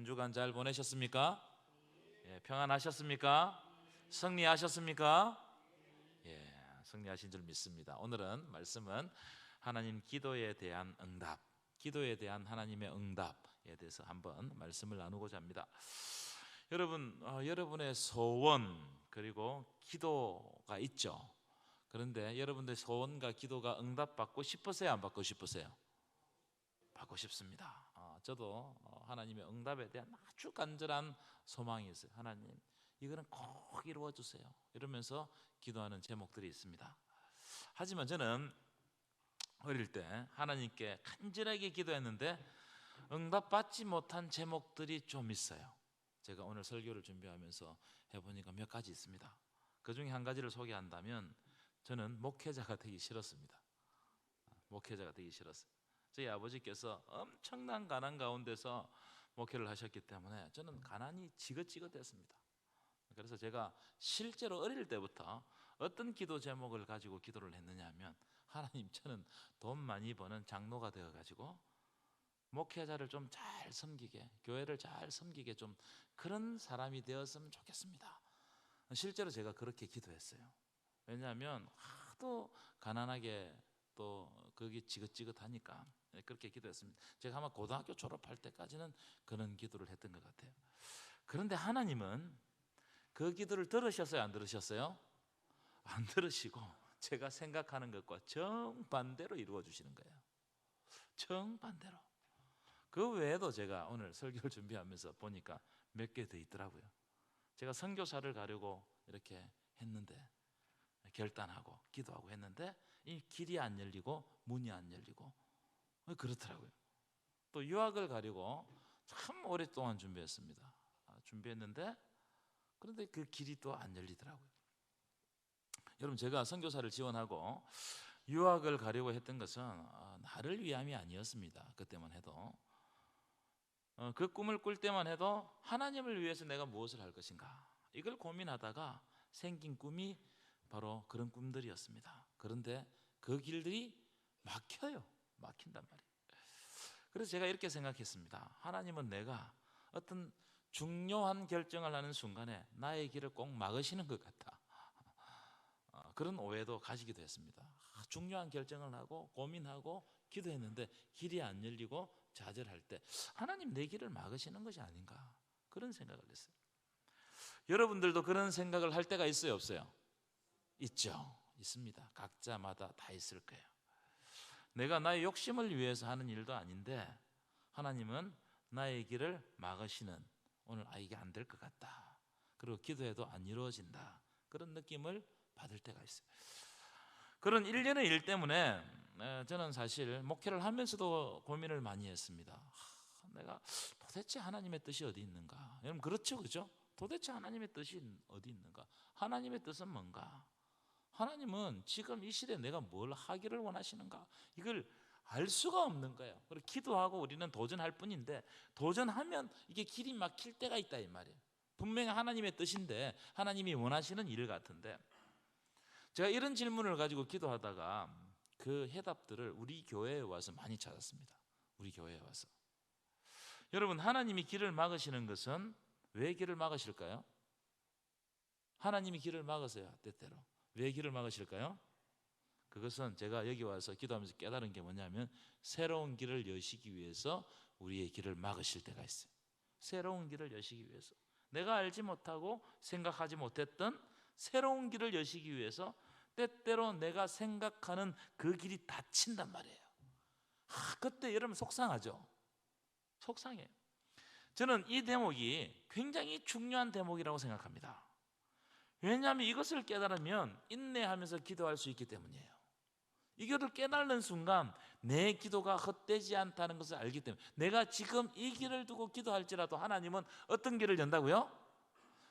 한 주간 잘 보내셨습니까? 예, 평안하셨습니까? 승리하셨습니까? 예, 승리하신 줄 믿습니다. 오늘은 말씀은 하나님 기도에 대한 응답, 기도에 대한 하나님의 응답에 대해서 한번 말씀을 나누고자 합니다. 여러분, 어, 여러분의 소원 그리고 기도가 있죠. 그런데 여러분들 소원과 기도가 응답받고 싶으세요? 안 받고 싶으세요? 받고 싶습니다. 어, 저도 어, 하나님의 응답에 대한 아주 간절한 소망이 있어요. 하나님, 이거는 꼭 이루어 주세요. 이러면서 기도하는 제목들이 있습니다. 하지만 저는 어릴 때 하나님께 간절하게 기도했는데 응답받지 못한 제목들이 좀 있어요. 제가 오늘 설교를 준비하면서 해보니까 몇 가지 있습니다. 그 중에 한 가지를 소개한다면 저는 목회자가 되기 싫었습니다. 목회자가 되기 싫었어요. 저희 아버지께서 엄청난 가난 가운데서 목회를 하셨기 때문에 저는 가난이 지긋지긋했습니다. 그래서 제가 실제로 어릴 때부터 어떤 기도 제목을 가지고 기도를 했느냐면 하나님 저는 돈 많이 버는 장로가 되어 가지고 목회자를 좀 잘 섬기게 교회를 잘 섬기게 좀 그런 사람이 되었으면 좋겠습니다. 실제로 제가 그렇게 기도했어요. 왜냐하면 하도 가난하게 또 거기 지긋지긋하니까 네, 그렇게 기도했습니다. 제가 아마 고등학교 졸업할 때까지는 그런 기도를 했던 것 같아요. 그런데 하나님은 그 기도를 들으셨어요? 안 들으셨어요? 안 들으시고 제가 생각하는 것과 정반대로 이루어 주시는 거예요. 정반대로. 그 외에도 제가 오늘 설교를 준비하면서 보니까 몇 개 더 있더라고요. 제가 선교사를 가려고 이렇게 했는데 결단하고 기도하고 했는데 이 길이 안 열리고 문이 안 열리고 그렇더라고요. 또 유학을 가려고 참 오랫동안 준비했습니다. 아, 준비했는데 그런데 그 길이 또 안 열리더라고요. 여러분 제가 선교사를 지원하고 유학을 가려고 했던 것은 어, 나를 위함이 아니었습니다. 그때만 해도 어, 그 꿈을 꿀 때만 해도 하나님을 위해서 내가 무엇을 할 것인가 이걸 고민하다가 생긴 꿈이 바로 그런 꿈들이었습니다. 그런데 그 길들이 막혀요. 막힌단 말이에요. 그래서 제가 이렇게 생각했습니다. 하나님은 내가 어떤 중요한 결정을 하는 순간에 나의 길을 꼭 막으시는 것 같다. 어, 그런 오해도 가지기도 했습니다. 아, 중요한 결정을 하고 고민하고 기도했는데 길이 안 열리고 좌절할 때 하나님 내 길을 막으시는 것이 아닌가 그런 생각을 했어요. 여러분들도 그런 생각을 할 때가 있어요, 없어요? 있죠. 있습니다. 각자마다 다 있을 거예요. 내가 나의 욕심을 위해서 하는 일도 아닌데 하나님은 나의 길을 막으시는 오늘 아 이게 안 될 것 같다. 그리고 기도해도 안 이루어진다. 그런 느낌을 받을 때가 있어요. 그런 일련의 일 때문에 에, 저는 사실 목회를 하면서도 고민을 많이 했습니다. 하, 내가 도대체 하나님의 뜻이 어디 있는가? 여러분 그렇죠, 그죠? 도대체 하나님의 뜻이 어디 있는가? 하나님의 뜻은 뭔가? 하나님은 지금 이 시대에 내가 뭘 하기를 원하시는가? 이걸 알 수가 없는 거예요. 그리고 기도하고 우리는 도전할 뿐인데 도전하면 이게 길이 막힐 때가 있다 이 말이에요. 분명히 하나님의 뜻인데 하나님이 원하시는 일 같은데 제가 이런 질문을 가지고 기도하다가 그 해답들을 우리 교회에 와서 많이 찾았습니다. 우리 교회에 와서. 여러분 하나님이 길을 막으시는 것은 왜 길을 막으실까요? 하나님이 길을 막으세요. 때때로. 왜 길을 막으실까요? 그것은 제가 여기 와서 기도하면서 깨달은 게 뭐냐면 새로운 길을 여시기 위해서 우리의 길을 막으실 때가 있어요. 새로운 길을 여시기 위해서 내가 알지 못하고 생각하지 못했던 새로운 길을 여시기 위해서 때때로 내가 생각하는 그 길이 닫힌단 말이에요. 아, 그때 여러분 속상하죠. 속상해요. 저는 이 대목이 굉장히 중요한 대목이라고 생각합니다. 왜냐하면 이것을 깨달으면 인내하면서 기도할 수 있기 때문이에요. 이거를 깨달는 순간 내 기도가 헛되지 않다는 것을 알기 때문에 내가 지금 이 길을 두고 기도할지라도 하나님은 어떤 길을 연다고요?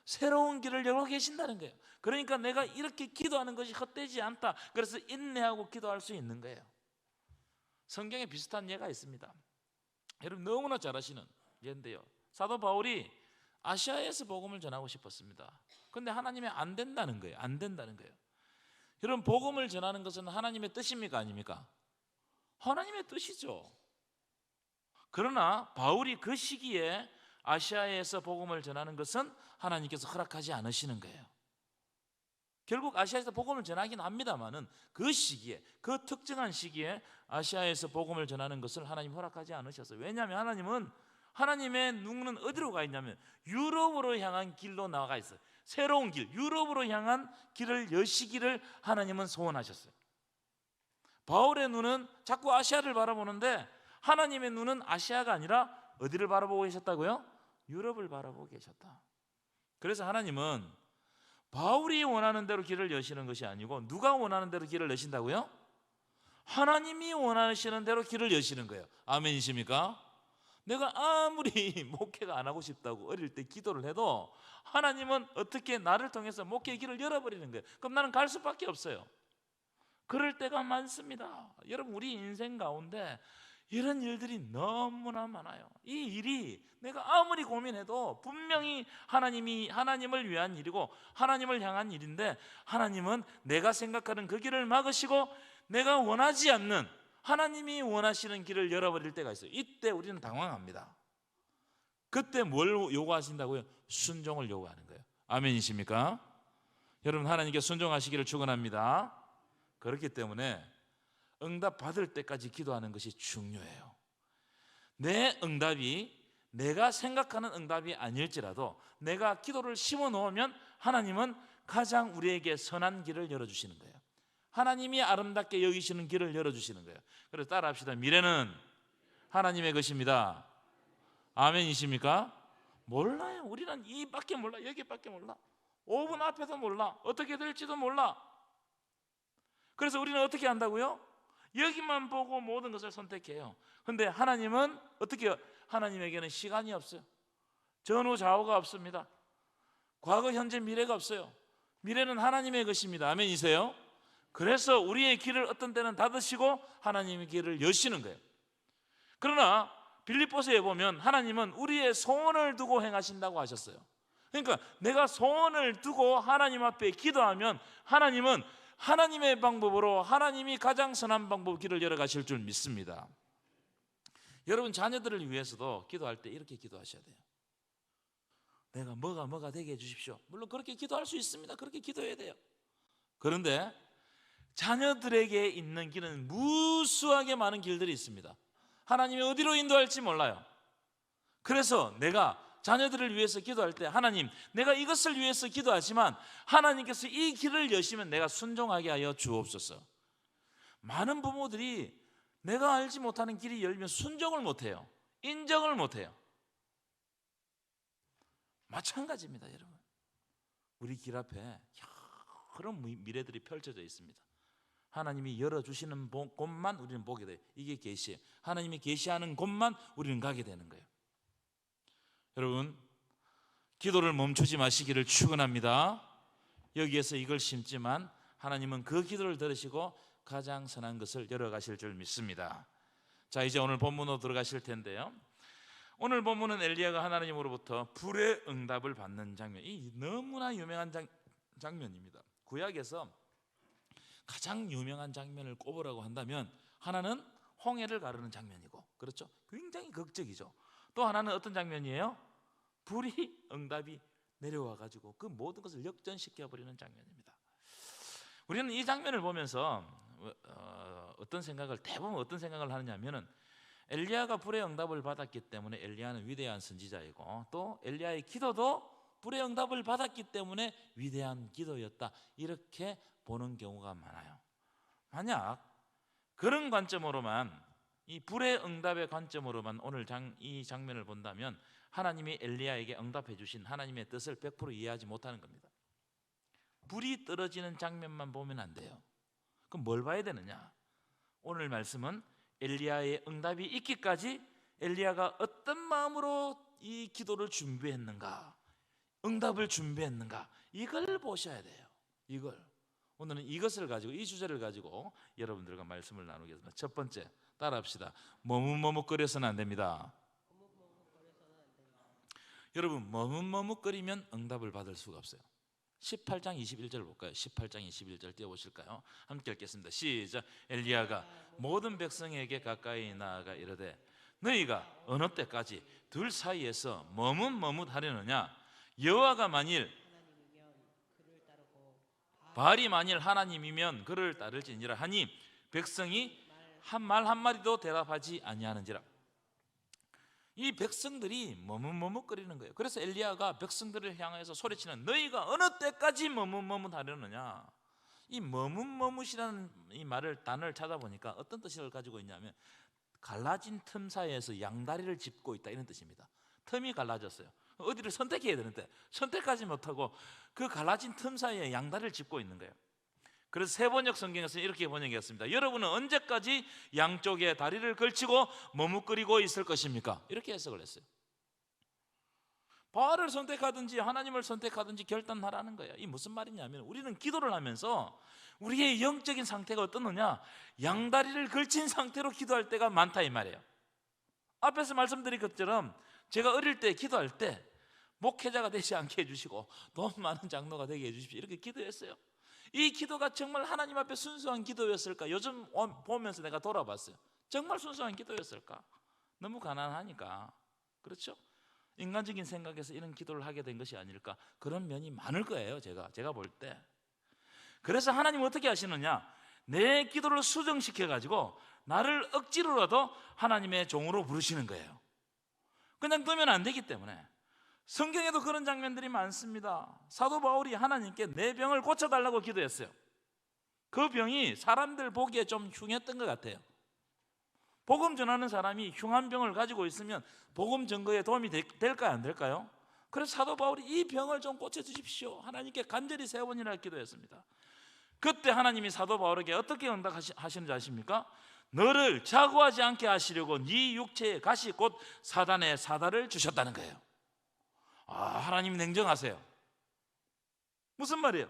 새로운 길을 열고 계신다는 거예요. 그러니까 내가 이렇게 기도하는 것이 헛되지 않다. 그래서 인내하고 기도할 수 있는 거예요. 성경에 비슷한 예가 있습니다. 여러분 너무나 잘 아시는 예인데요. 사도 바울이 아시아에서 복음을 전하고 싶었습니다. 근데 하나님이 안 된다는 거예요. 안 된다는 거예요. 여러분 복음을 전하는 것은 하나님의 뜻입니까 아닙니까? 하나님의 뜻이죠. 그러나 바울이 그 시기에 아시아에서 복음을 전하는 것은 하나님께서 허락하지 않으시는 거예요. 결국 아시아에서 복음을 전하긴 합니다만은 그 시기에 그 특정한 시기에 아시아에서 복음을 전하는 것을 하나님 허락하지 않으셨어요. 왜냐하면 하나님은 하나님의 눈은 어디로 가 있냐면 유럽으로 향한 길로 나가 있어요. 새로운 길, 유럽으로 향한 길을 여시기를 하나님은 소원하셨어요. 바울의 눈은 자꾸 아시아를 바라보는데 하나님의 눈은 아시아가 아니라 어디를 바라보고 계셨다고요? 유럽을 바라보고 계셨다. 그래서 하나님은 바울이 원하는 대로 길을 여시는 것이 아니고 누가 원하는 대로 길을 여신다고요? 하나님이 원하시는 대로 길을 여시는 거예요. 아멘이십니까? 내가 아무리 목회가 안 하고 싶다고 어릴 때 기도를 해도 하나님은 어떻게 나를 통해서 목회 길을 열어버리는 거예요. 그럼 나는 갈 수밖에 없어요. 그럴 때가 많습니다. 여러분 우리 인생 가운데 이런 일들이 너무나 많아요. 이 일이 내가 아무리 고민해도 분명히 하나님이 하나님을 위한 일이고 하나님을 향한 일인데 하나님은 내가 생각하는 그 길을 막으시고 내가 원하지 않는 하나님이 원하시는 길을 열어버릴 때가 있어요. 이때 우리는 당황합니다. 그때 뭘 요구하신다고요? 순종을 요구하는 거예요. 아멘이십니까? 여러분 하나님께 순종하시기를 축원합니다. 그렇기 때문에 응답 받을 때까지 기도하는 것이 중요해요. 내 응답이 내가 생각하는 응답이 아닐지라도 내가 기도를 심어 놓으면 하나님은 가장 우리에게 선한 길을 열어 주시는 거예요. 하나님이 아름답게 여기시는 길을 열어 주시는 거예요. 그래서 따라합시다. 미래는 하나님의 것입니다. 아멘이십니까? 몰라요. 우리는 이밖에 몰라. 여기밖에 몰라. 5분 앞에도 몰라. 어떻게 될지도 몰라. 그래서 우리는 어떻게 한다고요? 여기만 보고 모든 것을 선택해요. 근데 하나님은 어떻게 하나님에게는 시간이 없어요. 전후 좌우가 없습니다. 과거, 현재, 미래가 없어요. 미래는 하나님의 것입니다. 아멘이세요? 그래서 우리의 길을 어떤 때는 닫으시고 하나님의 길을 여시는 거예요. 그러나 빌립보서에 보면 하나님은 우리의 소원을 두고 행하신다고 하셨어요. 그러니까 내가 소원을 두고 하나님 앞에 기도하면 하나님은 하나님의 방법으로 하나님이 가장 선한 방법 길을 열어 가실 줄 믿습니다. 여러분 자녀들을 위해서도 기도할 때 이렇게 기도하셔야 돼요. 내가 뭐가 뭐가 되게 해 주십시오. 물론 그렇게 기도할 수 있습니다. 그렇게 기도해야 돼요. 그런데 자녀들에게 있는 길은 무수하게 많은 길들이 있습니다. 하나님이 어디로 인도할지 몰라요. 그래서 내가 자녀들을 위해서 기도할 때 하나님 내가 이것을 위해서 기도하지만 하나님께서 이 길을 여시면 내가 순종하게 하여 주옵소서. 많은 부모들이 내가 알지 못하는 길이 열면 순종을 못해요. 인정을 못해요. 마찬가지입니다, 여러분. 우리 길 앞에 그런 미래들이 펼쳐져 있습니다. 하나님이 열어주시는 곳만 우리는 보게 돼요. 이게 계시예요. 하나님이 계시하는 곳만 우리는 가게 되는 거예요. 여러분, 기도를 멈추지 마시기를 축원합니다. 여기에서 이걸 심지만 하나님은 그 기도를 들으시고 가장 선한 것을 열어가실 줄 믿습니다. 자, 이제 오늘 본문으로 들어가실 텐데요. 오늘 본문은 엘리야가 하나님으로부터 불의 응답을 받는 장면. 이 너무나 유명한 장, 장면입니다. 구약에서 가장 유명한 장면을 꼽으라고 한다면 하나는 홍해를 가르는 장면이고 그렇죠? 굉장히 극적이죠. 또 하나는 어떤 장면이에요? 불이 응답이 내려와 가지고 그 모든 것을 역전시켜 버리는 장면입니다. 우리는 이 장면을 보면서 어, 떤 생각을 대부분 어떤 생각을 하느냐면은 엘리야가 불의 응답을 받았기 때문에 엘리야는 위대한 선지자이고 또 엘리야의 기도도 불의 응답을 받았기 때문에 위대한 기도였다. 이렇게 보는 경우가 많아요. 만약 그런 관점으로만 이 불의 응답의 관점으로만 오늘 장, 이 장면을 본다면 하나님이 엘리야에게 응답해 주신 하나님의 뜻을 100% 이해하지 못하는 겁니다. 불이 떨어지는 장면만 보면 안 돼요. 그럼 뭘 봐야 되느냐? 오늘 말씀은 엘리야의 응답이 있기까지 엘리야가 어떤 마음으로 이 기도를 준비했는가? 응답을 준비했는가? 이걸 보셔야 돼요. 이걸. 오늘은 이것을 가지고 이 주제를 가지고 여러분들과 말씀을 나누겠습니다. 첫 번째 따라합시다. 머뭇머뭇거려서는 안 됩니다. 여러분 머뭇머뭇거리면 응답을 받을 수가 없어요. 18장 21절 볼까요? 18장 21절 띄워 보실까요? 함께 읽겠습니다. 시작. 엘리야가 모든 백성에게 가까이 나아가 이르되 너희가 어느 때까지 둘 사이에서 머뭇머뭇하려느냐 여호와가 만일 바알이 만일 하나님이면 그를 따를지니라 하니 백성이 한 말 한마디도 대답하지 아니하는지라 이 백성들이 머뭇머뭇거리는 거예요 그래서 엘리야가 백성들을 향해서 소리치는 너희가 어느 때까지 머뭇머뭇하려느냐 이 머뭇머뭇이라는 이 말을 단어를 찾아보니까 어떤 뜻을 가지고 있냐면 갈라진 틈 사이에서 양다리를 짚고 있다 이런 뜻입니다. 틈이 갈라졌어요. 어디를 선택해야 되는데 선택하지 못하고 그 갈라진 틈 사이에 양다리를 짚고 있는 거예요. 그래서 세번역 성경에서 이렇게 번역했습니다. 여러분은 언제까지 양쪽에 다리를 걸치고 머뭇거리고 있을 것입니까? 이렇게 해석을 했어요. 바알을 선택하든지 하나님을 선택하든지 결단하라는 거예요. 이 무슨 말이냐면 우리는 기도를 하면서 우리의 영적인 상태가 어떻느냐? 양다리를 걸친 상태로 기도할 때가 많다 이 말이에요. 앞에서 말씀드린 것처럼 제가 어릴 때 기도할 때 목회자가 되지 않게 해주시고 돈 많은 장로가 되게 해주십시오 이렇게 기도했어요. 이 기도가 정말 하나님 앞에 순수한 기도였을까? 요즘 보면서 내가 돌아봤어요. 정말 순수한 기도였을까? 너무 가난하니까 그렇죠? 인간적인 생각에서 이런 기도를 하게 된 것이 아닐까 그런 면이 많을 거예요 제가 제가 볼 때 그래서 하나님 어떻게 하시느냐 내 기도를 수정시켜 가지고 나를 억지로라도 하나님의 종으로 부르시는 거예요 그냥 두면 안 되기 때문에 성경에도 그런 장면들이 많습니다 사도 바울이 하나님께 내 병을 고쳐달라고 기도했어요 그 병이 사람들 보기에 좀 흉했던 것 같아요 복음 전하는 사람이 흉한 병을 가지고 있으면 복음 증거에 도움이 되- 될까요 안 될까요? 그래서 사도 바울이 이 병을 좀 고쳐 주십시오. 하나님께 간절히 세 번이나 기도했습니다. 그때 하나님이 사도 바울에게 어떻게 응답하시는지 아십니까? 너를 자고하지 않게 하시려고 네 육체의 가시 곧 사단의 사다를 주셨다는 거예요. 아, 하나님 냉정하세요. 무슨 말이에요?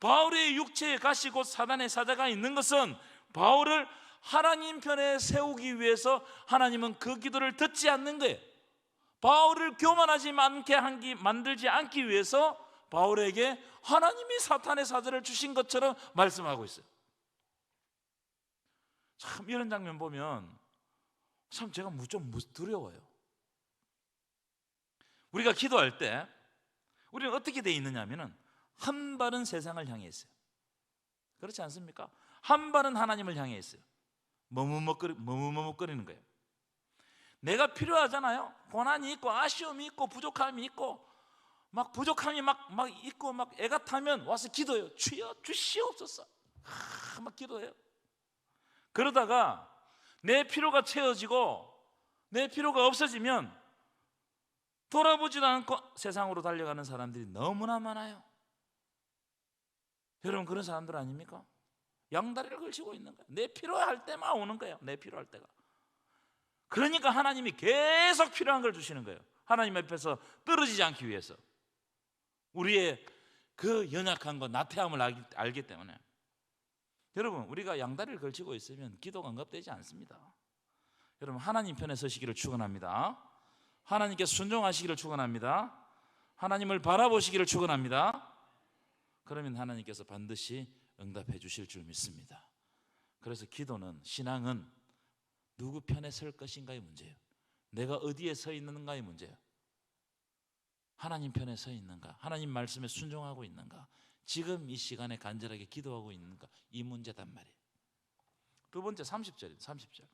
바울의 육체의 가시 곧 사단의 사자가 있는 것은 바울을 하나님 편에 세우기 위해서 하나님은 그 기도를 듣지 않는 거예요. 바울을 교만하지 않게 한기 만들지 않기 위해서 바울에게 하나님이 사탄의 사자를 주신 것처럼 말씀하고 있어요. 참 이런 장면 보면 참 제가 무- 좀 무- 두려워요. 우리가 기도할 때 우리는 어떻게 돼 있느냐면은 한 발은 세상을 향해 있어요. 그렇지 않습니까? 한 발은 하나님을 향해 있어요. 머뭇머뭇거리, 머뭇머뭇거리는 거예요. 내가 필요하잖아요. 고난이 있고 아쉬움이 있고 부족함이 있고 막 부족함이 막, 막 있고 막 애가 타면 와서 기도해요. 주여 주시옵소서. 아, 막 기도해요. 그러다가 내 필요가 채워지고 내 필요가 없어지면 돌아보지도 않고 세상으로 달려가는 사람들이 너무나 많아요. 여러분 그런 사람들 아닙니까? 양다리를 걸치고 있는 거야. 내 필요할 때만 오는 거예요. 내 필요할 때가. 그러니까 하나님이 계속 필요한 걸 주시는 거예요. 하나님 앞에서 떨어지지 않기 위해서. 우리의 그 연약한 것, 나태함을 알기, 알기 때문에. 여러분, 우리가 양다리를 걸치고 있으면 기도가 응답되지 않습니다. 여러분, 하나님 편에 서시기를 축원합니다. 하나님께 순종하시기를 축원합니다. 하나님을 바라보시기를 축원합니다. 그러면 하나님께서 반드시 응답해 주실 줄 믿습니다. 그래서 기도는 신앙은 누구 편에 설 것인가의 문제예요. 내가 어디에 서 있는가의 문제예요. 하나님 편에 서 있는가? 하나님 말씀에 순종하고 있는가? 지금 이 시간에 간절하게 기도하고 있는가? 이 문제단 말이에요. 두 번째 30절입니다. 30절.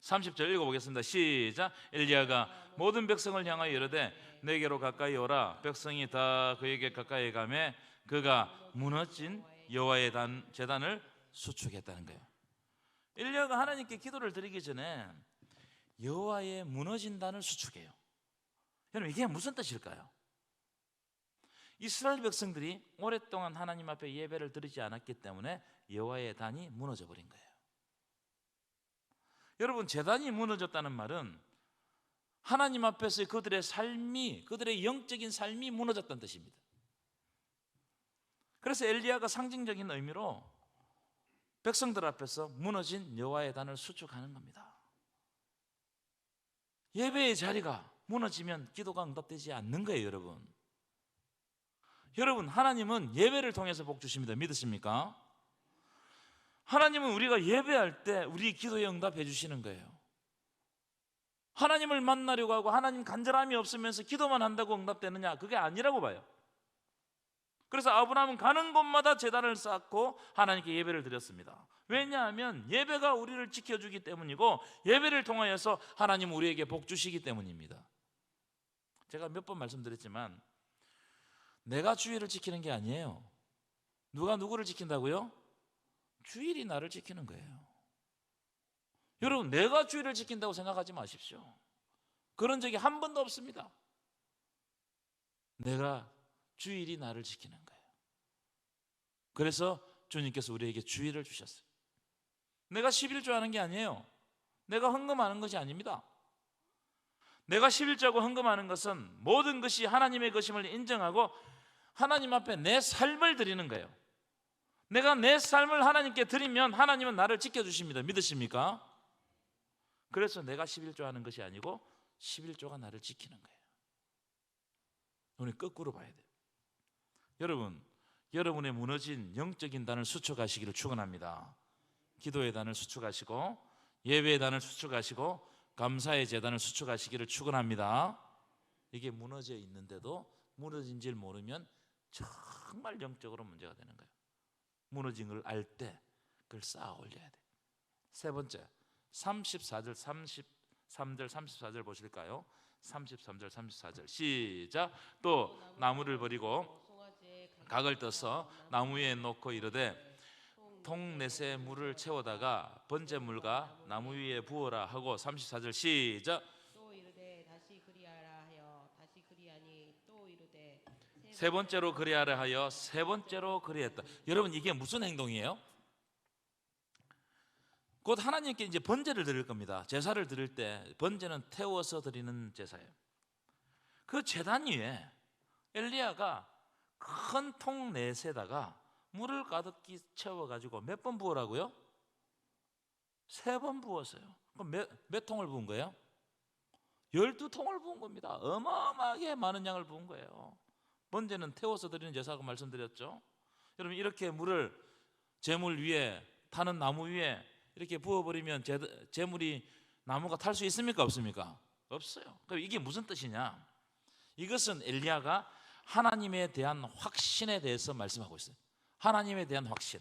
30절 읽어보겠습니다. 시작. 엘리야가 모든 백성을 향하여 이르되 내게로 가까이 오라. 백성이 다 그에게 가까이 가매 그가 무너진 여호와의 단 제단을 수축했다는 거예요. 엘리야가 하나님께 기도를 드리기 전에 여호와의 무너진 단을 수축해요. 여러분 이게 무슨 뜻일까요? 이스라엘 백성들이 오랫동안 하나님 앞에 예배를 드리지 않았기 때문에 여호와의 단이 무너져 버린 거예요. 여러분 재단이 무너졌다는 말은 하나님 앞에서 그들의 삶이 그들의 영적인 삶이 무너졌다는 뜻입니다. 그래서 엘리야가 상징적인 의미로 백성들 앞에서 무너진 여호와의 단을 수축하는 겁니다. 예배의 자리가 무너지면 기도가 응답되지 않는 거예요, 여러분. 여러분, 하나님은 예배를 통해서 복 주십니다. 믿으십니까? 하나님은 우리가 예배할 때 우리 기도에 응답해 주시는 거예요. 하나님을 만나려고 하고 하나님 간절함이 없으면서 기도만 한다고 응답되느냐? 그게 아니라고 봐요. 그래서 아브라함은 가는 곳마다 제단을 쌓고 하나님께 예배를 드렸습니다. 왜냐하면 예배가 우리를 지켜주기 때문이고 예배를 통하여서 하나님 우리에게 복 주시기 때문입니다. 제가 몇 번 말씀드렸지만 내가 주의를 지키는 게 아니에요. 누가 누구를 지킨다고요? 주일이 나를 지키는 거예요. 여러분, 내가 주일을 지킨다고 생각하지 마십시오. 그런 적이 한 번도 없습니다. 내가 주일이 나를 지키는 거예요. 그래서 주님께서 우리에게 주일을 주셨어요. 내가 11조 하는 게 아니에요. 내가 헌금하는 것이 아닙니다. 내가 11조하고 헌금하는 것은 모든 것이 하나님의 것임을 인정하고 하나님 앞에 내 삶을 드리는 거예요. 내가 내 삶을 하나님께 드리면 하나님은 나를 지켜주십니다. 믿으십니까? 그래서 내가 11조 하는 것이 아니고 11조가 나를 지키는 거예요. 오늘 거꾸로 봐야 돼요. 여러분, 여러분의 무너진 영적인 단을 수축하시기를 축원합니다. 기도의 단을 수축하시고 예배의 단을 수축하시고 감사의 재단을 수축하시기를 축원합니다. 이게 무너져 있는데도 무너진 줄 모르면 정말 영적으로 문제가 되는 거예요. 무너진 걸 알 때 그걸 쌓아 올려야 돼. 세 번째, 34절, 33절, 34절 보실까요? 33절, 34절 시작. 또 나무를 버리고 각을 떠서 나무 위에 놓고 이르되 통넷에 물을 채워다가 번제 물과 나무 위에 부어라 하고 34절 시작. 또 이르되 다시 그리하라 하여 다시 그리하니 또 이르되 세 번째로 그리하라 하여 세 번째로 그리했다. 여러분 이게 무슨 행동이에요? 곧 하나님께 이제 번제를 드릴 겁니다. 제사를 드릴 때 번제는 태워서 드리는 제사예요. 그 제단 위에 엘리야가 큰 통 넷에다가 물을 가득히 채워 가지고 몇 번 부으라고요? 세 번 부었어요. 그럼 몇, 몇 통을 부은 거예요? 열두 통을 부은 겁니다. 어마어마하게 많은 양을 부은 거예요. 번제는 태워서 드리는 제사고 말씀드렸죠. 여러분 이렇게 물을 재물 위에 타는 나무 위에 이렇게 부어버리면 제, 재물이 나무가 탈 수 있습니까 없습니까? 없어요. 그럼 이게 무슨 뜻이냐? 이것은 엘리야가 하나님에 대한 확신에 대해서 말씀하고 있어요. 하나님에 대한 확신.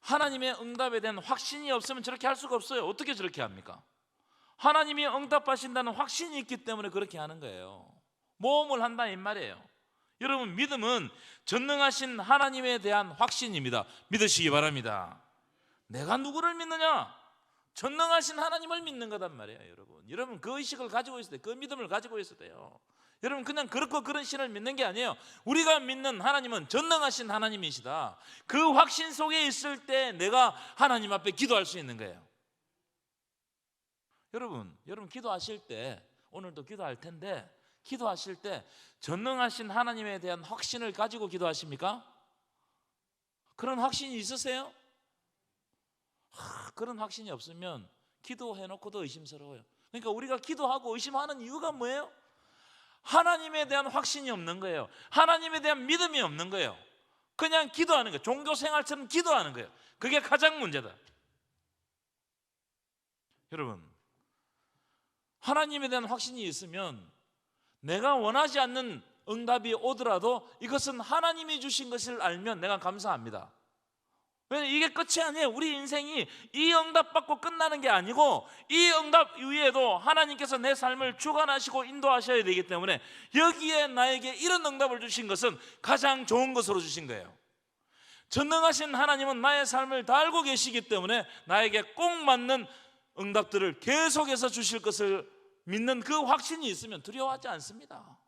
하나님의 응답에 대한 확신이 없으면 저렇게 할 수가 없어요. 어떻게 저렇게 합니까? 하나님이 응답하신다는 확신이 있기 때문에 그렇게 하는 거예요. 모험을 한다 이 말이에요. 여러분 믿음은 전능하신 하나님에 대한 확신입니다. 믿으시기 바랍니다. 내가 누구를 믿느냐? 전능하신 하나님을 믿는 거단 말이에요, 여러분. 여러분 그 의식을 가지고 있어야 돼요. 그 믿음을 가지고 있어야 돼요. 여러분 그냥 그렇고 그런 신을 믿는 게 아니에요. 우리가 믿는 하나님은 전능하신 하나님이시다. 그 확신 속에 있을 때 내가 하나님 앞에 기도할 수 있는 거예요. 여러분, 여러분 기도하실 때 오늘도 기도할 텐데 기도하실 때 전능하신 하나님에 대한 확신을 가지고 기도하십니까? 그런 확신이 있으세요? 하, 그런 확신이 없으면 기도해놓고도 의심스러워요. 그러니까 우리가 기도하고 의심하는 이유가 뭐예요? 하나님에 대한 확신이 없는 거예요. 하나님에 대한 믿음이 없는 거예요. 그냥 기도하는 거예요. 종교 생활처럼 기도하는 거예요. 그게 가장 문제다. 여러분, 하나님에 대한 확신이 있으면 내가 원하지 않는 응답이 오더라도 이것은 하나님이 주신 것을 알면 내가 감사합니다. 왜냐 이게 끝이 아니에요. 우리 인생이 이 응답 받고 끝나는 게 아니고 이 응답 이후에도 하나님께서 내 삶을 주관하시고 인도하셔야 되기 때문에 여기에 나에게 이런 응답을 주신 것은 가장 좋은 것으로 주신 거예요. 전능하신 하나님은 나의 삶을 다 알고 계시기 때문에 나에게 꼭 맞는 응답들을 계속해서 주실 것을 믿는 그 확신이 있으면 두려워하지 않습니다.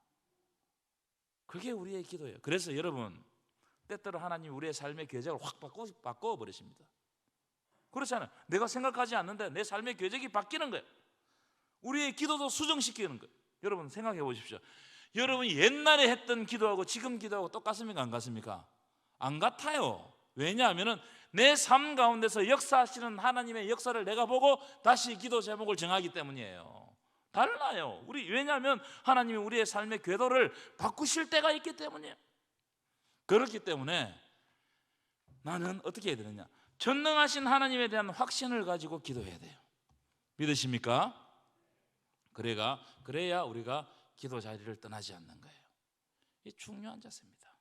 그게 우리의 기도예요. 그래서 여러분 때때로 하나님 우리의 삶의 궤적을 확 바꿔, 바꿔 버리십니다. 그렇잖아요. 내가 생각하지 않는데 내 삶의 궤적이 바뀌는 거예요. 우리의 기도도 수정시키는 거예요. 여러분 생각해 보십시오. 여러분이 옛날에 했던 기도하고 지금 기도하고 똑같습니까? 안 같습니까? 안 같아요. 왜냐하면 내삶 가운데서 역사하시는 하나님의 역사를 내가 보고 다시 기도 제목을 정하기 때문이에요. 달라요. 우리 왜냐하면 하나님이 우리의 삶의 궤도를 바꾸실 때가 있기 때문이에요. 그렇기 때문에 나는 어떻게 해야 되느냐? 전능하신 하나님에 대한 확신을 가지고 기도해야 돼요. 믿으십니까? 그래가 그래야 우리가 기도 자리를 떠나지 않는 거예요. 이 중요한 자세입니다.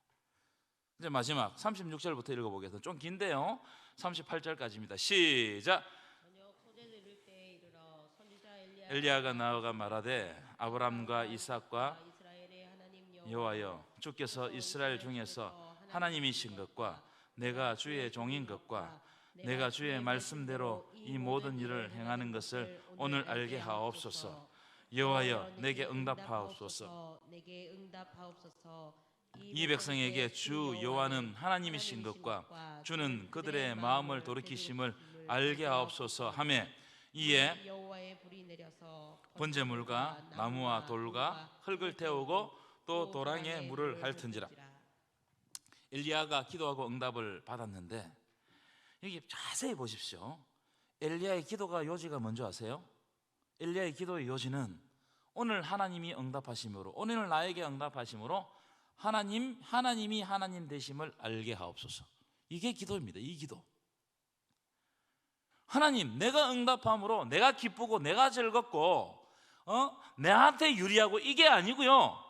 이제 마지막 36절부터 읽어보겠습니다. 좀 긴데요. 38절까지입니다. 시작. 저녁 소재 들을 때 이르러 선지자 엘리야 엘리야가 나아가 말하되 아브람과 이삭과 여호와여 주께서 이스라엘 중에서 하나님이신 것과 내가 주의 종인 것과 내가 주의 말씀대로 이 모든 일을 행하는 것을 오늘 알게 하옵소서. 여호와여 내게 응답하옵소서. 이 백성에게 주 여호와는 하나님이신 것과 주는 그들의 마음을 돌이키심을 알게 하옵소서 하매 이에 여호와의 불이 내려서 번제물과 나무와 돌과 흙을 태우고 또 도랑에 물을 핥은지라 엘리야가 기도하고 응답을 받았는데 여기 자세히 보십시오. 엘리야의 기도가 요지가 뭔지 아세요? 엘리야의 기도의 요지는 오늘 하나님이 응답하심으로 오늘 나에게 응답하심으로 하나님 하나님이 하나님 되심을 알게 하옵소서. 이게 기도입니다. 이 기도. 하나님, 내가 응답함으로 내가 기쁘고 내가 즐겁고 어? 내한테 유리하고 이게 아니고요.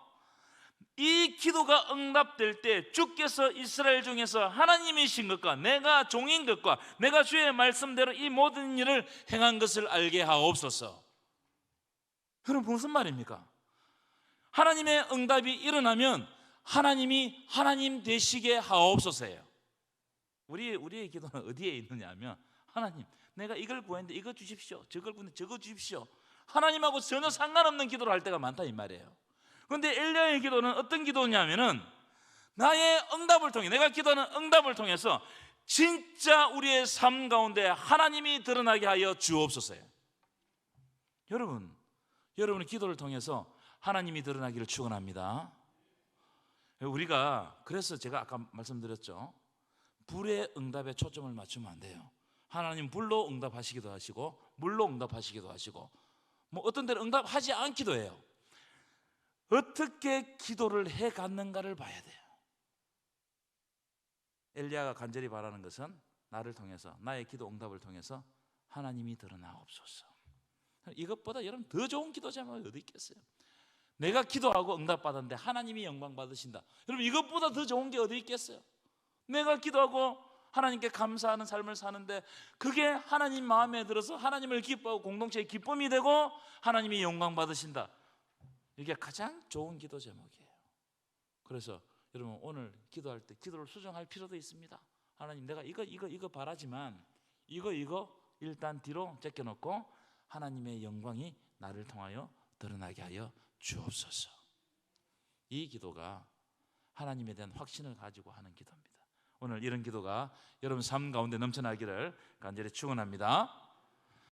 이 기도가 응답될 때 주께서 이스라엘 중에서 하나님이신 것과 내가 종인 것과 내가 주의 말씀대로 이 모든 일을 행한 것을 알게 하옵소서. 여러분 무슨 말입니까? 하나님의 응답이 일어나면 하나님이 하나님 되시게 하옵소서예요. 우리 우리의 기도는 어디에 있느냐면 하나님, 내가 이걸 구했는데 이거 주십시오. 저걸 구했는데 저거 주십시오. 하나님하고 전혀 상관없는 기도를 할 때가 많다 이 말이에요. 그런데 엘리야의 기도는 어떤 기도냐면은 나의 응답을 통해 내가 기도하는 응답을 통해서 진짜 우리의 삶 가운데 하나님이 드러나게 하여 주옵소서요. 여러분, 여러분의 기도를 통해서 하나님이 드러나기를 축원합니다. 우리가 그래서 제가 아까 말씀드렸죠. 불의 응답에 초점을 맞추면 안 돼요. 하나님 불로 응답하시기도 하시고 물로 응답하시기도 하시고 뭐 어떤 데는 응답하지 않기도 해요. 어떻게 기도를 해 갔는가를 봐야 돼요. 엘리야가 간절히 바라는 것은 나를 통해서 나의 기도 응답을 통해서 하나님이 드러나옵소서. 이것보다 여러분 더 좋은 기도 제목이 어디 있겠어요? 내가 기도하고 응답받았는데 하나님이 영광 받으신다. 여러분 이것보다 더 좋은 게 어디 있겠어요? 내가 기도하고 하나님께 감사하는 삶을 사는데 그게 하나님 마음에 들어서 하나님을 기뻐하고 공동체의 기쁨이 되고 하나님이 영광 받으신다. 이게 가장 좋은 기도 제목이에요. 그래서 여러분 오늘 기도할 때 기도를 수정할 필요도 있습니다. 하나님 내가 이거 이거 이거 바라지만 이거 이거 일단 뒤로 제껴놓고 하나님의 영광이 나를 통하여 드러나게 하여 주옵소서. 이 기도가 하나님에 대한 확신을 가지고 하는 기도입니다. 오늘 이런 기도가 여러분 삶 가운데 넘쳐나기를 간절히 축원합니다.